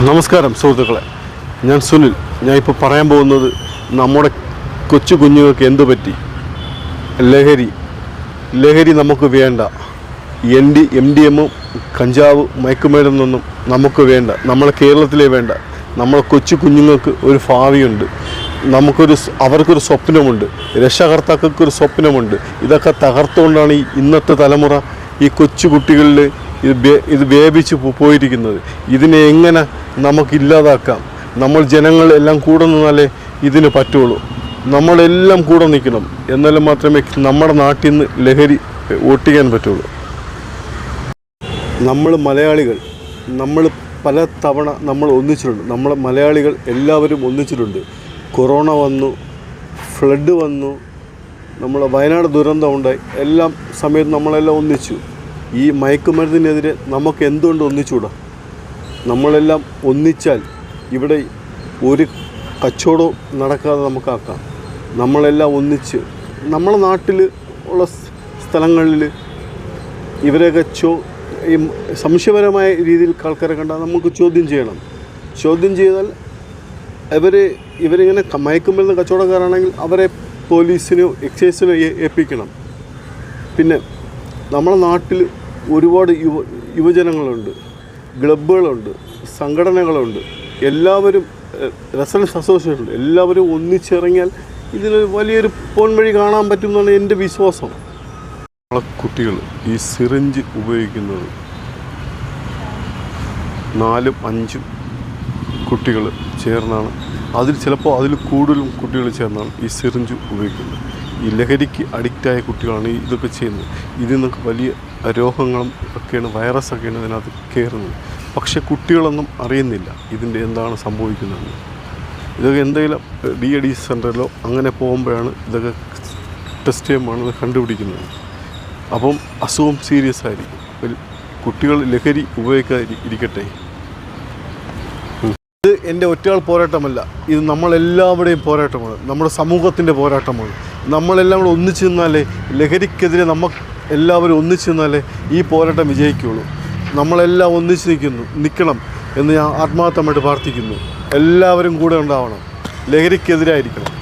നമസ്കാരം സുഹൃത്തുക്കളെ. ഞാൻ സുനിൽ. ഞാൻ ഇപ്പോൾ പറയാൻ പോകുന്നത് നമ്മുടെ കൊച്ചു കുഞ്ഞുങ്ങൾക്ക് എന്ത് പറ്റി? ലഹരി. ലഹരി നമുക്ക് വേണ്ട. എൻ ഡി എം ഡി എമ്മും കഞ്ചാവ് മയക്കുമരുന്നൊന്നും നമുക്ക് വേണ്ട. നമ്മളെ കേരളത്തിലെ വേണ്ട. നമ്മളെ കൊച്ചു കുഞ്ഞുങ്ങൾക്ക് ഒരു ഭാവിയുണ്ട്. നമുക്കൊരു അവർക്കൊരു സ്വപ്നമുണ്ട്. രക്ഷകർത്താക്കൾക്കൊരു സ്വപ്നമുണ്ട്. ഇതൊക്കെ തകർത്തുകൊണ്ടാണ് ഈ ഇന്നത്തെ തലമുറ ഈ കൊച്ചു കുട്ടികളിൽ ഇത് ഇത് വേവിച്ച് പോയിരിക്കുന്നത്. ഇതിനെ എങ്ങനെ നമുക്കില്ലാതാക്കാം? നമ്മൾ ജനങ്ങളെല്ലാം കൂടെ നിന്നാലേ ഇതിന് പറ്റുള്ളൂ. നമ്മളെല്ലാം കൂടെ നിൽക്കണം. എന്നാലും മാത്രമേ നമ്മുടെ നാട്ടിൽ നിന്ന് ലഹരി ഓട്ടിക്കാൻ പറ്റുള്ളൂ. നമ്മൾ മലയാളികൾ നമ്മൾ പല തവണ നമ്മൾ ഒന്നിച്ചിട്ടുണ്ട്. നമ്മൾ മലയാളികൾ എല്ലാവരും ഒന്നിച്ചിട്ടുണ്ട്. കൊറോണ വന്നു ഫ്ലഡ് വന്നു നമ്മൾ വയനാട് ദുരന്തം ഉണ്ടായി എല്ലാം സമയത്ത് നമ്മളെല്ലാം ഒന്നിച്ചു. ഈ മയക്കുമരുന്നിനെതിരെ നമുക്ക് എന്തുകൊണ്ട് ഒന്നിച്ചുകൂടാ? നമ്മളെല്ലാം ഒന്നിച്ചാൽ ഇവിടെ ഒരു കച്ചവടവും നടക്കാതെ നമുക്കാക്കാം. നമ്മളെല്ലാം ഒന്നിച്ച് നമ്മളെ നാട്ടിൽ ഉള്ള സ്ഥലങ്ങളിൽ ഇവരെ കച്ചോ ഈ സംശയപരമായ രീതിയിൽ ആൾക്കാരെ കണ്ടാൽ നമുക്ക് ചോദ്യം ചെയ്യണം. ചോദ്യം ചെയ്താൽ ഇവർ ഇവരിങ്ങനെ മയക്കുമരുന്ന് കച്ചവടക്കാരാണെങ്കിൽ അവരെ പോലീസിനോ എക്സൈസിനോ ഏൽപ്പിക്കണം. പിന്നെ നമ്മുടെ നാട്ടിൽ ഒരുപാട് യുവ യുവജനങ്ങളുണ്ട്. ക്ലബ്ബുകളുണ്ട്. സംഘടനകളുണ്ട്. എല്ലാവരും റെസിഡൻസ് അസോസിയേഷൻ എല്ലാവരും ഒന്നിച്ചിറങ്ങിയാൽ ഇതിന് വലിയൊരു പോൺവഴി കാണാൻ പറ്റും എന്നാണ് എന്റെ വിശ്വാസം. കുട്ടികൾ ഈ സിറിഞ്ച് ഉപയോഗിക്കുന്നത് നാലും അഞ്ചും കുട്ടികൾ ചേർന്നാണ്. അതിൽ ചിലപ്പോൾ അതിൽ കൂടുതലും കുട്ടികൾ ചേർന്നാണ് ഈ സിറിഞ്ച് ഉപയോഗിക്കുന്നത്. ഈ ലഹരിക്ക് അഡിക്റ്റായ കുട്ടികളാണ് ഇതൊക്കെ ചെയ്യുന്നത്. ഇതിൽ നിന്നൊക്കെ വലിയ രോഗങ്ങളും ഒക്കെയാണ് വൈറസൊക്കെയാണ് ഇതിനകത്ത് കയറുന്നത് പക്ഷേ കുട്ടികളൊന്നും അറിയുന്നില്ല ഇതിന്റെ എന്താണ് സംഭവിക്കുന്നതെന്ന്. ഇതൊക്കെ എന്തെങ്കിലും ഡി എ ഡി സെന്ററിലോ അങ്ങനെ പോകുമ്പോഴാണ് ഇതൊക്കെ ടെസ്റ്റ് ചെയ്യുമ്പോഴാണ് ഇത് കണ്ടുപിടിക്കുന്നത്. അപ്പം അസുഖം സീരിയസ് ആയിരിക്കും. കുട്ടികൾ ലഹരി ഉപയോഗിക്കാതി ഇരിക്കട്ടെ. ഇത് എന്റെ ഒറ്റയാൾ പോരാട്ടമല്ല. ഇത് നമ്മളെല്ലാവരുടെയും പോരാട്ടമാണ്. നമ്മുടെ സമൂഹത്തിന്റെ പോരാട്ടമാണ്. നമ്മളെല്ലാം കൂടെ ഒന്നിച്ചു നിന്നാലേ ലഹരിക്കെതിരെ നമ്മൾ എല്ലാവരും ഒന്നിച്ചു നിന്നാലേ ഈ പോരാട്ടം വിജയിക്കുകയുള്ളൂ. നമ്മളെല്ലാം ഒന്നിച്ച് നിൽക്കുന്നു നിൽക്കണം എന്ന് ഞാൻ ആത്മാർത്ഥമായിട്ട് പ്രാർത്ഥിക്കുന്നു. എല്ലാവരും കൂടെ ഉണ്ടാവണം. ലഹരിക്കെതിരായിരിക്കണം.